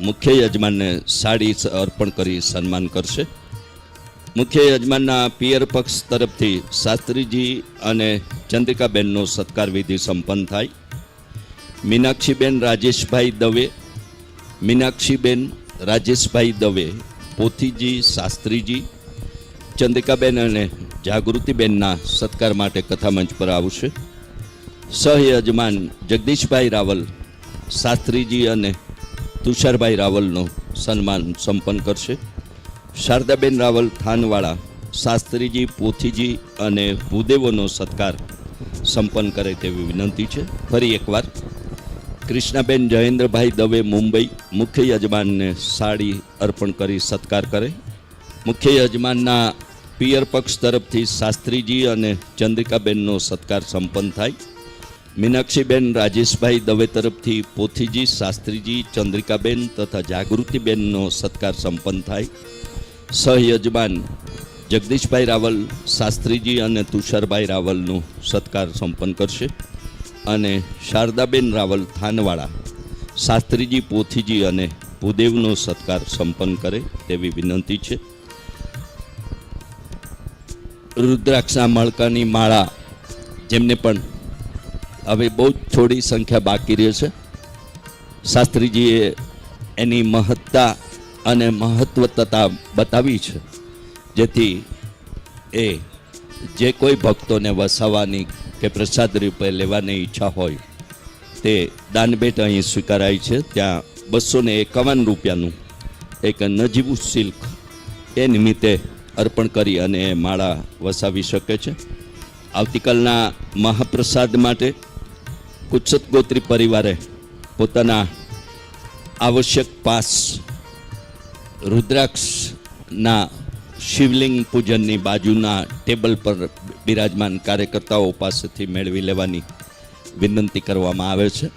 મુખ્ય યજમાનને સાડી અર્પણ કરી સન્માન કરશે. મુખ્ય યજમાનના પિયર પક્ષ તરફથી શાસ્ત્રીજી અને ચંદ્રિકાબેનનો સત્કાર વિધિ સંપન્ન થાય. મીનાક્ષીબેન રાજેશભાઈ દવે, મીનાક્ષીબેન રાજેશભાઈ દવે, પોથીજી શાસ્ત્રીજી, ચંદ્રિકાબેન અને જાગૃતિબેનના સત્કાર માટે કથામંચ પર આવશે. સહયજમાન જગદીશભાઈ રાવલ, શાસ્ત્રીજી અને તુષારભાઈ રાવલનો સન્માન સંપન્ન કરશે. શારદાબેન રાવલ થાનવાળા, શાસ્ત્રીજી, પોથીજી અને ભૂદેવોનો સત્કાર સંપન્ન કરે તેવી વિનંતી છે. ફરી એકવાર, કૃષ્ણાબેન જયેન્દ્રભાઈ દવે મુંબઈ મુખ્ય યજમાનને સાડી અર્પણ કરી સત્કાર કરે. મુખ્ય યજમાનના પિયર પક્ષ તરફથી શાસ્ત્રીજી અને ચંદ્રિકાબેનનો સત્કાર સંપન્ન થાય. મીનાક્ષીબેન, રાજેશભાઈ દવે તરફથી પોથીજી, શાસ્ત્રીજી, ચંદ્રિકાબેન તથા જાગૃતિબેનનો સત્કાર સંપન્ન થાય. સહયજમાન જગદીશભાઈ રાવલ, શાસ્ત્રીજી અને તુષારભાઈ રાવલનો સત્કાર સંપન્ન કરશે. અને શારદાબેન રાવલ થાનવાળા, શાસ્ત્રીજી, પોથીજી અને ભૂદેવનો સત્કાર સંપન્ન કરે તેવી વિનંતી છે. રુદ્રાક્ષા મળકાની માળા, જેમને પણ હવે બહુ જ થોડી સંખ્યા બાકી રહે છે. શાસ્ત્રીજીએ એની મહત્તા અને મહત્વતા બતાવી છે. જેથી એ જે કોઈ ભક્તોને વસાવવાની કે પ્રસાદ રૂપે લેવાની ઈચ્છા હોય, તે દાનભેટ અહીં સ્વીકારાય છે. ત્યાં બસો ને એકાવન રૂપિયાનું એક નજીવું સિલ્ક એ નિમિત્તે અર્પણ કરી અને માળા વસાવી શકે છે. આવતીકાલના મહાપ્રસાદ માટે કુત્સત ગોત્રી પરિવારે પોતાના આવશ્યક પાસ રુદ્રાક્ષના શિવલિંગ પૂજનની બાજુના ટેબલ પર બિરાજમાન કાર્યકર્તાઓ પાસેથી મેળવી લેવાની વિનંતી કરવામાં આવે છે.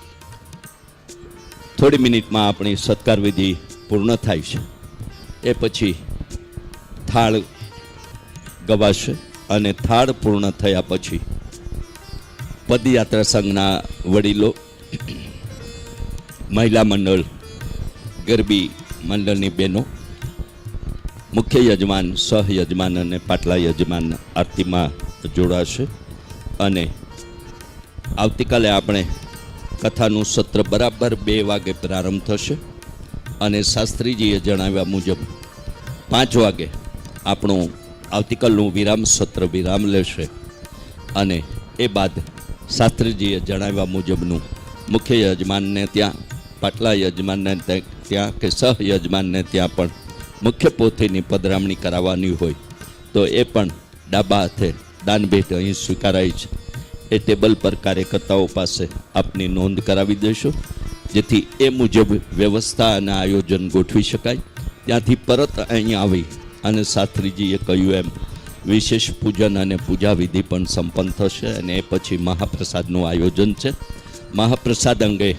થોડી મિનિટમાં આપણી સત્કાર વિધિ પૂર્ણ થાય છે. એ પછી થાળ ગવાશે અને થાળ પૂર્ણ થયા પછી પદયાત્રા સંઘના વડીલો, મહિલા મંડળ, ગરબી મંડળની બહેનો, મુખ્ય યજમાન સહયજમાન અને પાટલા યજમાન આરતીમાં જોડાશે. અને આવતીકાલે આપણે કથાનું સત્ર બરાબર બે વાગે પ્રારંભ થશે. અને શાસ્ત્રીજીએ જણાવ્યા મુજબ પાંચ વાગે આપણું આવતીકાલનું વિરામ સત્ર વિરામ લેશે. અને એ બાદ શાસ્ત્રીજીએ જણાવ્યા મુજબનું મુખ્ય યજમાનને ત્યાં, પાટલા યજમાનને ત્યાં- કે સહ યજમાનને ત્યાં પણ મુખ્ય પોથીની પધરામણી કરાવવાની હોય તો એ પણ ડાબા હાથે દાનભેટ અહીં સ્વીકારાય છે. એ ટેબલ પર કાર્યકર્તાઓ પાસે આપની નોંધ કરાવી દેશો, જેથી એ મુજબ વ્યવસ્થા અને આયોજન ગોઠવી શકાય. ત્યાંથી પરત અહીં આવી અને શાસ્ત્રીજીએ કહ્યું એમ વિશેષ પૂજન અને પૂજા વિધિ પણ સંપન્ન થશે અને એ પછી મહાપ્રસાદનું આયોજન છે. મહાપ્રસાદ અંગે